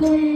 Bye.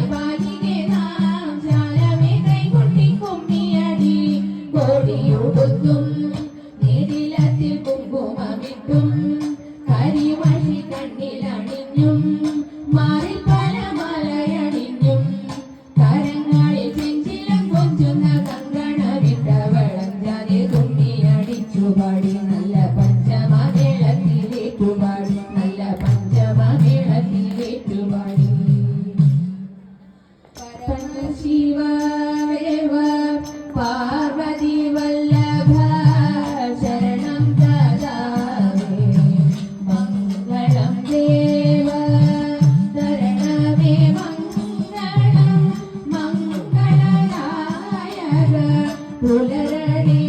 പുലരണേ